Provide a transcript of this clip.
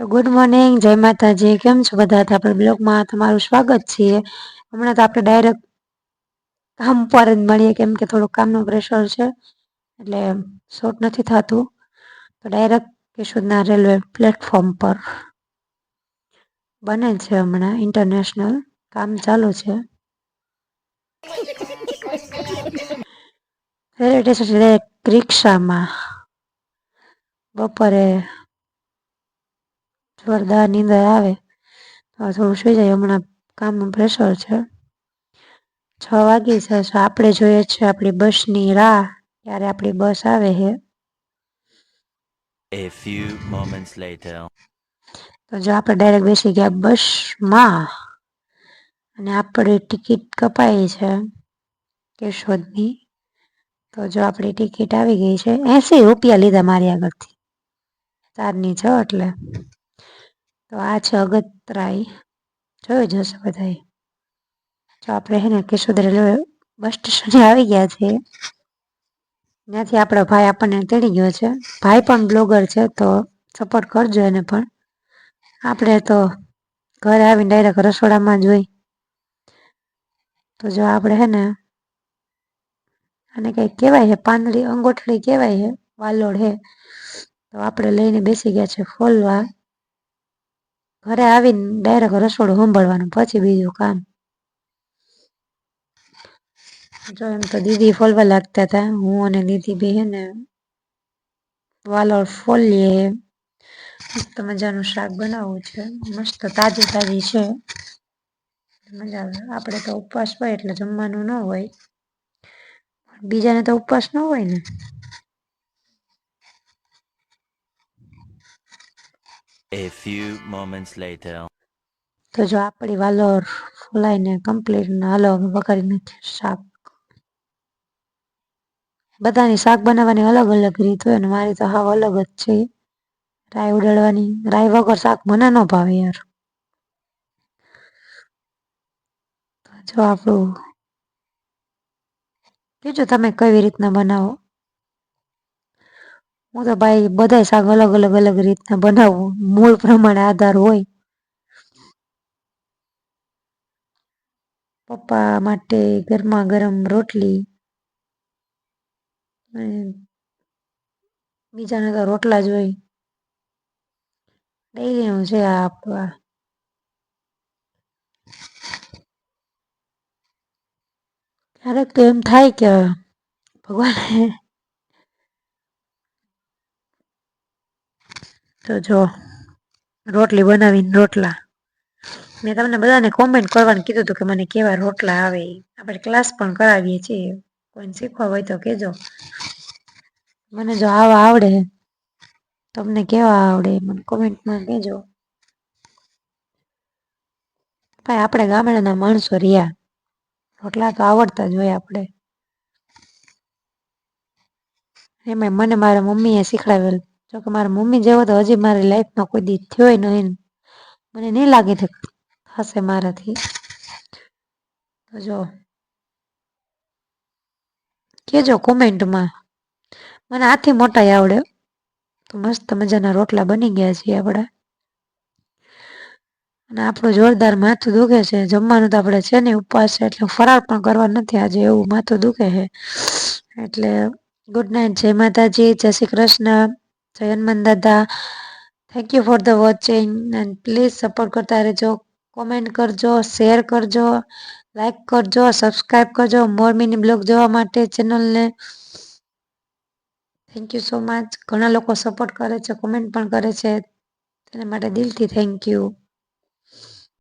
તો good morning જય માતાજી. કેમ છો બધા? આપણે બ્લોગમાં તમારું સ્વાગત છે. હમણાં તો આપણે ડાયરેક્ટ કામ પર જ મળીએ, કેમ કે થોડું કામનું પ્રેશર છે, એટલે શોર્ટ નથી થતું. તો ડાયરેક્ટ કેશોદના રેલવે પ્લેટફોર્મ પર બને છે હમણાં ઇન્ટરનેશનલ કામ ચાલુ છે. રેલવે સ્ટેશન રિક્ષામાં બપોરે જોરદાર નીંદર આવે. તો થોડું સુઈ જાય હમણાં કામનું પ્રેશર છે. છ વાગી છે આપણે જોઈએ છે આપણી બસની રાહ ત્યારે આપણી બસ આવે છે. A few moments later. તો જો આપણે ડાયરેક્ટ બેસી ગયા બસમાં અને આપણી ટિકિટ કપાઈ છે કેશોદની. તો જો આપણી ટિકિટ આવી ગઈ છે એસી રૂપિયા લીધા મારી આગળથી. ચારની છ એટલે. તો આ છે અગતરાઈ. જોયું જશે બધાએ. જો આપણે હે ને કેશોદ રેલવે બસ સ્ટેશને આવી ગયા છે, ત્યાંથી આપણો ભાઈ આપણને તેડી ગયો છે. ભાઈ પણ બ્લોગર છે, તો સપોર્ટ કરજો એને પણ. આપણે તો ઘરે આવીને ડાયરેક્ટ રસોડામાં જોઈ તો જો આપણે હે ને અને કંઈક કહેવાય છે, પાંદડી અંગોઠડી કહેવાય છે, વાલોડ હે. તો આપણે લઈને બેસી ગયા છે ફોલવા. ઘરે આવીને ડાયરેક્ટ રસોડું સંભાળવાનું, પછી બીજું કામ. જો એમ તો દીદી ફોલવા લાગતા હતા, હું અને દીદી બે હે ને વાલોડ ફોલીએ. મસ્ત મજાનું શાક બનાવવું છે, મસ્ત તાજી તાજી છે. મજા આવે. આપણે તો ઉપવાસ હોય એટલે જમવાનું ન હોય. બીજાને તો ઉપવાસ ન હોય ને. A few moments later. તો જો આપણી વાલોર ફોલાઈને કમ્પ્લીટ હાલો વઘારી નાખીએ શાક. બધાની શાક બનાવવાની અલગ અલગ રીત હોય ને મારી તો હાવ અલગ જ છે. રાય ઉડાડવાની રાય વગર શાક મને ન ભાવે યાર. જો આપણું કેજો તમે કેવી રીતના બનાવો? હું તો ભાઈ બધા શાક અલગ અલગ અલગ રીતના બનાવું. મૂળ પ્રમાણે આધાર હોય. પપ્પા માટે ગરમા ગરમ રોટલી બીજાને તો રોટલા જ હોય. ડેલીનું છે આ આપવા ક્યારેક તો એમ થાય કે ભગવાને તો જો, રોટલી બનાવીને રોટલા. મેં તમને બધાને કોમેન્ટ કરવાનું કીધું હતું કે મને કેવા રોટલા આવે આપણે ક્લાસ પણ કરાવીએ છીએ. કોઈને શીખવા હોય તો કહેજો મને જો આવા આવડે. તમને કેવા આવડે મને કોમેન્ટમાં કહેજો. ભાઈ, આપણે ગામડાના માણસો રહ્યા. રોટલા તો આવડતા જ હોય આપણે. એમાં મને મારા મમ્મીએ શીખડાવેલ. જોકે મારા મમ્મી જેવો તો હજી મારી લાઈફમાં કોઈ દી થયો નહીં. મને નહીં લાગે છે થશે મારાથી. તો જો, કેજો કોમેન્ટમાં. મને આથી મોટાઈ આવડે. તો મસ્ત મજાના રોટલા બની ગયા છે આપણા અને આપણું જોરદાર માથું દુખે છે. જમવાનું તો આપણે છે ને ઉપવાસ છે, એટલે ફરાર પણ કરવા નથી આજે એવું માથું દુખે છે. એટલે ગુડ નાઇટ જય માતાજી, જય શ્રી કૃષ્ણ. જય હનુમાન દાદા thank you for the watching and please support કરતા રહેજો. કોમેન્ટ કરજો શેર કરજો લાઈક કરજો સબસ્ક્રાઈબ કરજો મોર મિની બ્લોગ જોવા માટે ચેનલને થેન્ક યુ સો મચ ઘણા લોકો સપોર્ટ કરે છે કોમેન્ટ પણ કરે છે. તેના માટે દિલથી થેન્ક યુ